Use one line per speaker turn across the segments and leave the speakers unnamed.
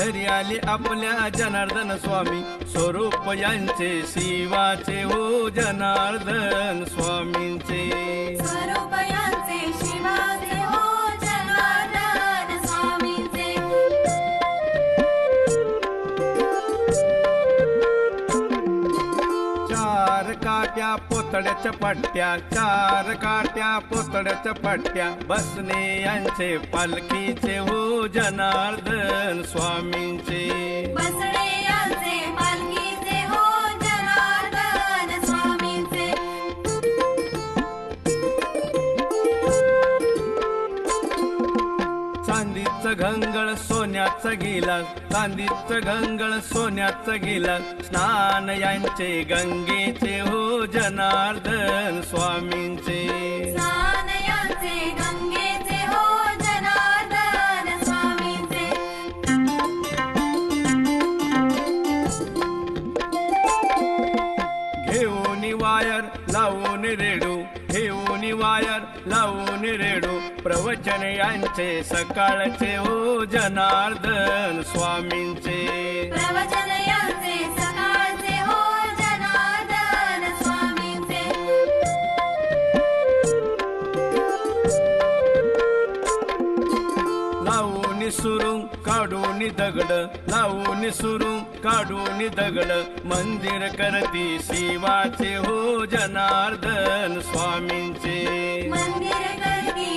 घरी आले आपल्या जनार्दन स्वामी. स्वरूप यांचे शिवाचे हो जनार्दन स्वामींचे.
स्वरूप यांचे
चार काट्या पोतड्याच्या पट्ट्या चार काट्या पोतड्याच्या पट्ट्या. बसणे यांचे पालखीचे हो जनार्दन स्वामींचे घंगळ सोन्याचं गिलास चांदीचं घंगळ सोन्याचं गिलास स्नान यांचे गंगेचे हो जनार्दन स्वामींचे.
स्नान यांचे गंगेचे हो जनार्दन स्वामींचे.
घेऊन वायर लावून रेडू घेऊन वायर लावून रेडू. प्रवचन यांचे सकाळचे हो जनार्दन स्वामींचे.
प्रवचन यांचे सकाळचे हो जनार्दन स्वामींचे.
लावून सुरुंग काढून दगड. लावून सुरुंग काढून दगड. मंदिर करती शिवाचे हो जनार्दन स्वामींचे.
मंदिर करती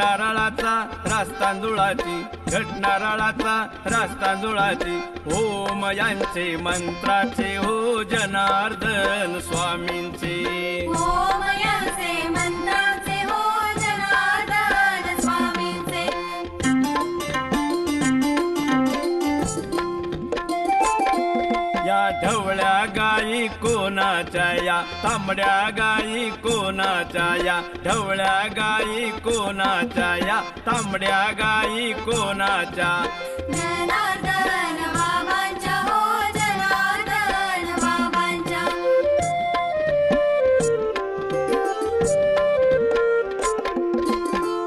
घटनाराळाचा रास्तांदुळाची घटनाराळाचा रास्तांदुळाची होम यांचे मंत्राचे हो जनार्दन स्वामींचे. या ढवळ्या गायी कोणाच्या या? तांबड्या गायी कोणाच्या या? ढवळ्या गायी कोणाच्या या? तांबड्या गायी कोणाच्या?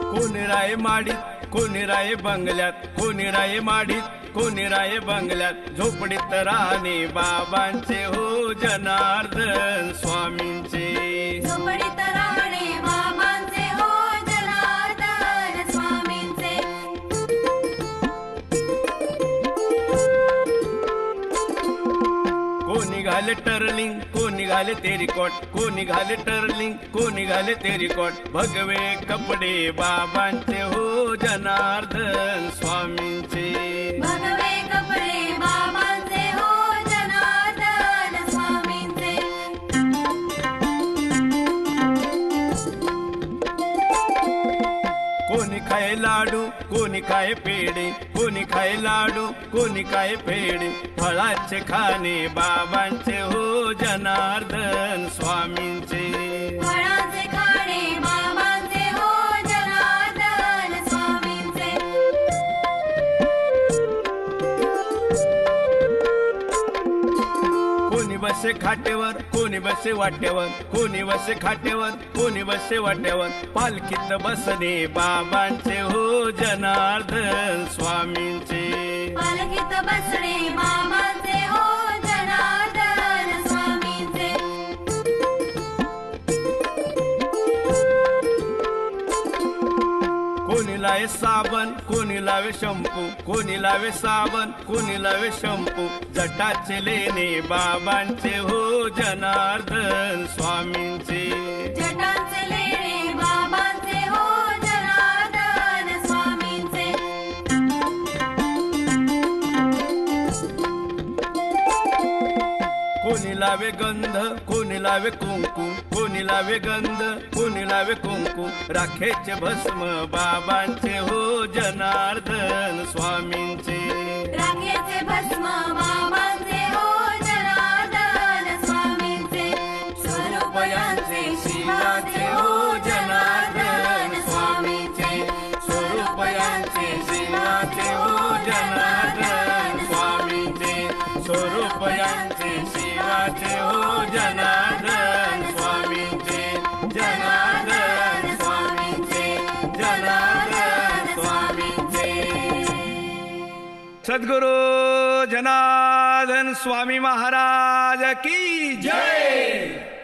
हो
कोणी राय माडीत कोणी राय बंगल्यात कोणी राय माडीत. कोणी राय बंगल्यात झोपडीत राहणे बाबांचे हो जनार्दन स्वामींचे. निघाले टर्लिंग टर्लिंग निघाले घाले तेरिकॉट कोणी निघाले टर्लिंग निघाले ते रिकॉर्ड भगवे कपडे बाबांचे हो जनार्दन स्वामींचे. खाय लाडू कोणी खाय पेडे कोणी खाय लाडू कोणी खाय पेडे फळाचे खाणे बाबांचे हो जनार्दन स्वामींचे बसे खाटेवर कोणी बसे वाट्यावर कोणी बसे खाटेवर कोणी बसे वाट्यावर पालखीत बसणे बाबांचे हो जनार्दन स्वामींचे.
पालखीत बसणे
लावे साबण कोणी लावे शंपू कोणी लावे साबण कोणी लावे शंपू. जटाचे लेणे बाबांचे हो जनार्दन स्वामींचे. लावे गंध कोणी लावे कुंकू कोणी लावे गंध कोणी लावे कुंकू. राखेचे भस्म बाबांचे हो जनार्दन स्वामींचे.
राखेचे भस्म बाबांचे हो जनार्दन स्वामींचे. स्वरूपयांचे शिवाचे हो जनार्दन स्वामींचे.
स्वरूपयांचे शिवाचे हो जनार्दन सद्गुरु जनार्दन स्वामी महाराज की जय।